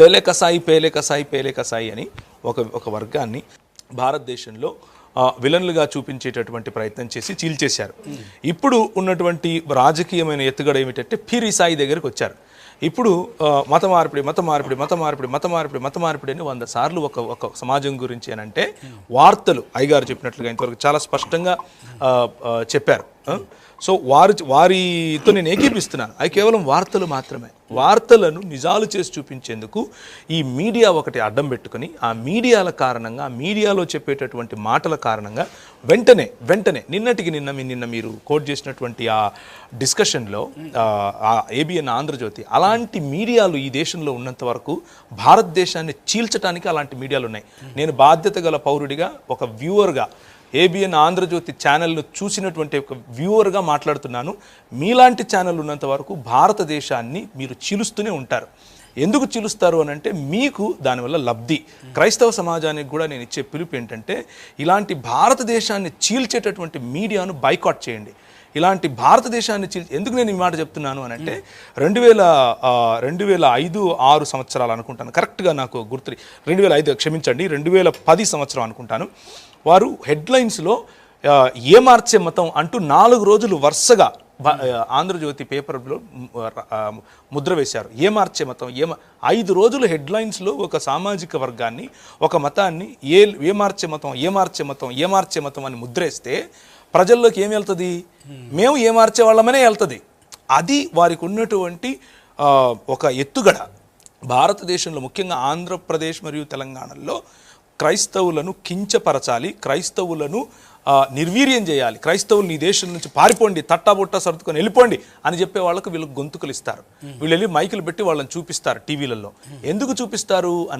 పేలే కసాయి పేలే కసాయి పేలే కసాయి అని ఒక ఒక వర్గాన్ని భారతదేశంలో విలన్లుగా చూపించేటటువంటి ప్రయత్నం చేసి చీల్చేశారు. ఇప్పుడు ఉన్నటువంటి రాజకీయమైన ఎత్తుగడ ఏమిటంటే ఫిరి సాయి దగ్గరికి వచ్చారు. ఇప్పుడు మత మార్పిడి మత మార్పిడి మత మార్పిడి మత మార్పిడి మత మార్పిడి అని వంద సార్లు ఒక ఒక సమాజం గురించి అని అంటే వార్తలు అయ్యగారు చెప్పినట్లుగా ఇంతవరకు చాలా స్పష్టంగా చెప్పారు. సో వారి వారితో నేను ఏకీపిస్తున్నాను. అవి కేవలం వార్తలు మాత్రమే. వార్తలను నిజాలు చేసి చూపించేందుకు ఈ మీడియా ఒకటి అడ్డం పెట్టుకొని ఆ మీడియాల కారణంగా ఆ మీడియాలో చెప్పేటటువంటి మాటల కారణంగా వెంటనే వెంటనే నిన్నటికి నిన్న మీ- నిన్న మీరు కోట్ చేసినటువంటి ఆ డిస్కషన్లో ఆ ఏబిఎన్ ఆంధ్రజ్యోతి అలాంటి మీడియాలు ఈ దేశంలో ఉన్నంత వరకు భారతదేశాన్ని చీల్చడానికి అలాంటి మీడియాలు ఉన్నాయి. నేను బాధ్యత గల పౌరుడిగా ఒక వ్యూవర్గా ఏబిఎన్ ఆంధ్రజ్యోతి ఛానల్ను చూసినటువంటి ఒక వ్యూవర్గా మాట్లాడుతున్నాను. మీలాంటి ఛానల్ ఉన్నంత వరకు భారతదేశాన్ని మీరు చీలుస్తూనే ఉంటారు. ఎందుకు చీలుస్తారు అని అంటే మీకు దానివల్ల లబ్ధి. క్రైస్తవ సమాజానికి కూడా నేను ఇచ్చే పిలుపు ఏంటంటే ఇలాంటి భారతదేశాన్ని చీల్చేటటువంటి మీడియాను బైకాట్ చేయండి. ఇలాంటి భారతదేశాన్ని చీల్ ఎందుకు నేను ఈ మాట చెప్తున్నాను అని అంటే రెండు వేల రెండు వేల ఐదు ఆరు సంవత్సరాలు అనుకుంటాను. కరెక్ట్గా నాకు గుర్తు రెండు వేల ఐదు క్షమించండి రెండు వేల పది సంవత్సరం అనుకుంటాను. వారు హెడ్లైన్స్లో ఏ మార్చే మతం అంటూ నాలుగు రోజులు వరుసగా ఆంధ్రజ్యోతి పేపర్లో ముద్ర వేశారు. ఏ మార్చే మతం? ఏ ఐదు రోజులు హెడ్లైన్స్లో ఒక సామాజిక వర్గాన్ని ఒక మతాన్ని ఏ ఏ మార్చే మతం ఏ మార్చే మతం ఏ మార్చే మతం అని ముద్రేస్తే ప్రజల్లోకి ఏమి వెళ్తుంది? మేము ఏ మార్చే వాళ్ళమనే వెళ్తుంది. అది వారికి ఉన్నటువంటి ఒక ఎత్తుగడ. భారతదేశంలో ముఖ్యంగా ఆంధ్రప్రదేశ్ మరియు తెలంగాణలో క్రైస్తవులను కించపరచాలి క్రైస్తవులను నిర్వీర్యం చేయాలి. క్రైస్తవులు ఈ దేశం నుంచి పారిపోండి తట్టాబుట్ట సర్దుకొని వెళ్ళిపోండి అని చెప్పే వాళ్ళకు వీళ్ళకి గొంతుకులు ఇస్తారు వీళ్ళు వెళ్ళి మైకులు పెట్టి వాళ్ళని చూపిస్తారు టీవీలలో. ఎందుకు చూపిస్తారు అని